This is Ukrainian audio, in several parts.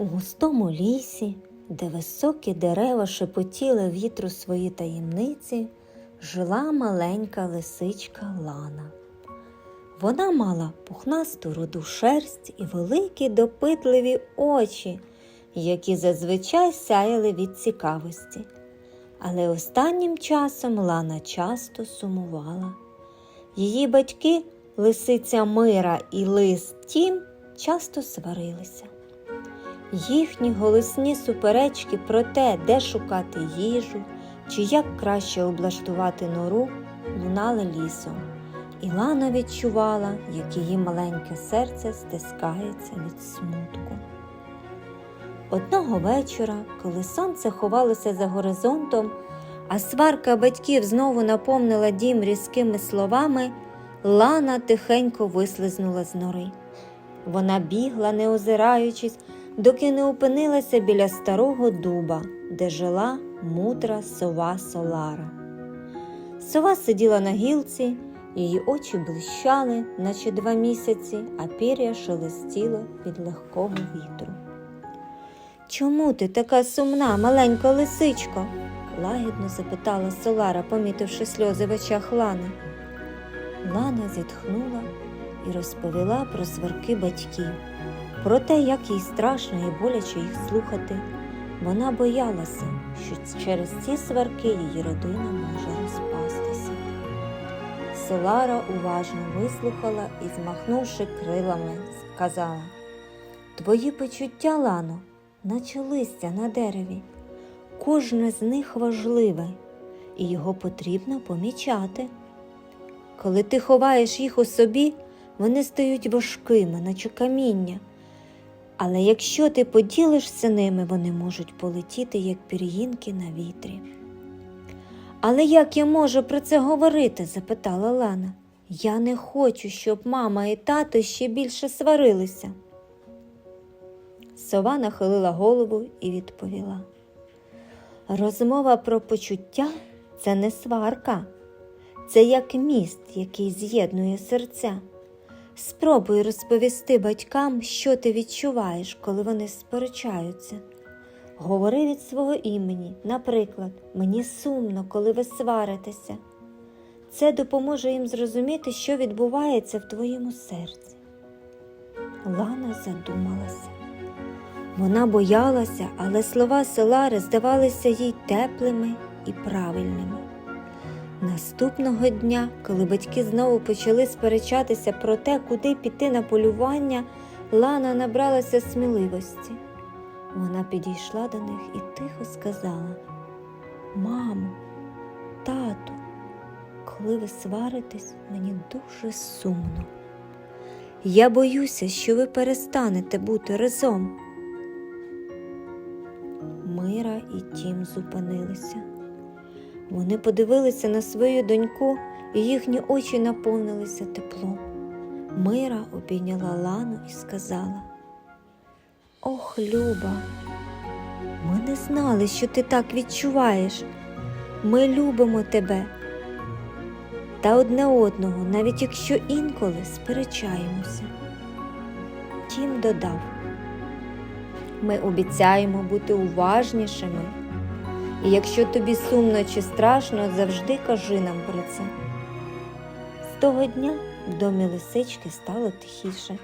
У густому лісі, де високі дерева шепотіли вітру свої таємниці, жила маленька лисичка Лана. Вона мала пухнасту руду шерсть і великі допитливі очі, які зазвичай сяяли від цікавості. Але останнім часом Лана часто сумувала. Її батьки, лисиця Мира і лис Тім, часто сварилися. Їхні голосні суперечки про те, де шукати їжу чи як краще облаштувати нору, лунали лісом, і Лана відчувала, як її маленьке серце стискається від смутку. Одного вечора, коли сонце ховалося за горизонтом, а сварка батьків знову наповнила дім різкими словами, Лана тихенько вислизнула з нори. Вона бігла, не озираючись, доки не опинилася біля старого дуба, де жила мудра сова Солара. Сова сиділа на гілці, її очі блищали, наче два місяці, а пір'я шелестіло від легкого вітру. Чому ти така сумна, маленька лисичко? лагідно запитала Солара, помітивши сльози в очах Лани. Лана зітхнула і розповіла про сварки батьків, про те, як їй страшно і боляче їх слухати. Вона боялася, що через ці сварки її родина може розпастися. Солара уважно вислухала і, змахнувши крилами, сказала Твої почуття, Лано, наче листя на дереві. Кожне з них важливе, і його потрібно помічати. Коли ти ховаєш їх у собі, вони стають важкими, наче каміння. Але якщо ти поділишся ними, вони можуть полетіти, як пір'їнки на вітрі. Але як я можу про це говорити? запитала Лана. Я не хочу, щоб мама і тато ще більше сварилися. Сова нахилила голову і відповіла. Розмова про почуття це не сварка, це як міст, який з'єднує серця. Спробуй розповісти батькам, що ти відчуваєш, коли вони сперечаються. Говори від свого імені, наприклад, мені сумно, коли ви сваритеся. Це допоможе їм зрозуміти, що відбувається в твоєму серці. Лана задумалася. Вона боялася, але слова Селари здавалися їй теплими і правильними. Наступного дня, коли батьки знову почали сперечатися про те, куди піти на полювання, Лана набралася сміливості. Вона підійшла до них і тихо сказала: Мамо, тату, коли ви сваритесь, мені дуже сумно. Я боюся, що ви перестанете бути разом. Мира і Тім зупинилися. Вони подивилися на свою доньку, і їхні очі наповнилися теплом. Мира обійняла Лану і сказала: Ох, Люба, ми не знали, що ти так відчуваєш. Ми любимо тебе та одне одного, навіть якщо інколи сперечаємося. Тім додав. Ми обіцяємо бути уважнішими. І якщо тобі сумно чи страшно, завжди кажи нам про це. З того дня в домі лисички стало тихіше.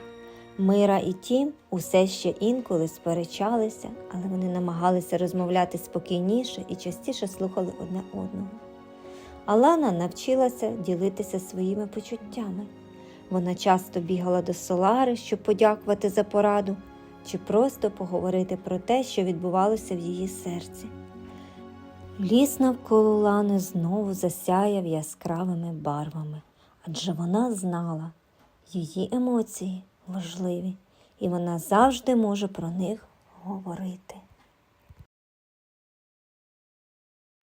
Мира і тім усе ще інколи сперечалися, але вони намагалися розмовляти спокійніше і частіше слухали одне одного. Алана навчилася ділитися своїми почуттями. Вона часто бігала до Солари, щоб подякувати за пораду чи просто поговорити про те, що відбувалося в її серці. Ліс навколо Лани знову засяяв яскравими барвами, адже вона знала, її емоції важливі, і вона завжди може про них говорити.